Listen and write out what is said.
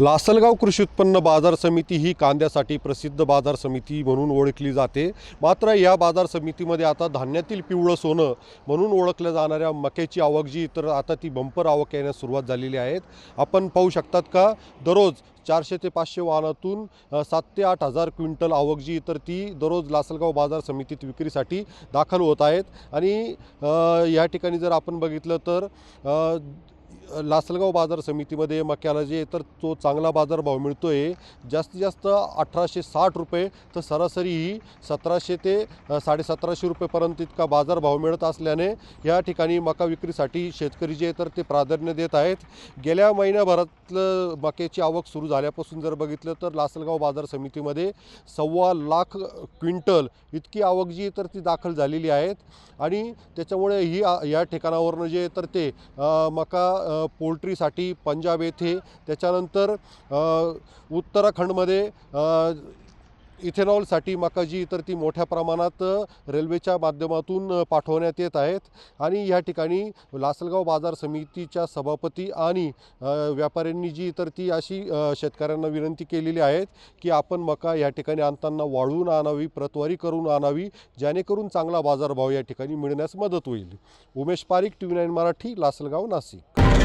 लासलगाव कृषी उत्पन्न बाजार समिती ही कांद्यासाठी प्रसिद्ध बाजार समिती म्हणून ओळखली जाते. मात्र या बाजार समितीमध्ये आता धान्यातील पिवळं सोनं म्हणून ओळखल्या जाणाऱ्या मक्याची आवक जी तर आता ती बंपर आवक येण्यास सुरुवात झालेली आहेत. आपण पाहू शकतात का दररोज चारशे ते पाचशे वाहनातून सात ते आठ हजार क्विंटल आवक जी तर ती दररोज लासलगाव बाजार समितीत विक्रीसाठी दाखल होत आहेत. आणि या ठिकाणी जर आपण बघितलं तर लासलगाव बाजार समितीमध्ये मक्याला जे तर तो चांगला बाजारभाव मिळतो आहे जास्तीत जास्त अठराशे साठ रुपये तर सरासरी ही सतराशे ते साडेसतराशे रुपयेपर्यंत इतका बाजारभाव मिळत असल्याने या ठिकाणी मका विक्रीसाठी शेतकरी जे तर ते प्राधान्य देत आहेत. गेल्या महिन्याभरातलं मक्याची आवक सुरू झाल्यापासून जर बघितलं तर लासलगाव बाजार समितीमध्ये सव्वा लाख क्विंटल इतकी आवक जी तर ती दाखल झालेली आहेत. आणि त्याच्यामुळे ही या ठिकाणावरनं जे तर ते मका पोल्ट्रीसाठी पंजाब येथे. त्याच्यानंतर उत्तराखंडमध्ये इथेनॉलसाठी मका जी तर ती मोठ्या प्रमाणात रेल्वेच्या माध्यमातून पाठवण्यात येत आहेत. आणि या ठिकाणी लासलगाव बाजार समितीच्या सभापती आणि व्यापाऱ्यांनी जी तर ती अशी शेतकऱ्यांना विनंती केलेली आहेत की आपण मका या ठिकाणी आणताना वाळवून आणावी प्रतवारी करून आणावी जेणेकरून चांगला बाजारभाव या ठिकाणी मिळण्यास मदत होईल. Umesh Parik T V nine Marathi Lasalgaon Nashik.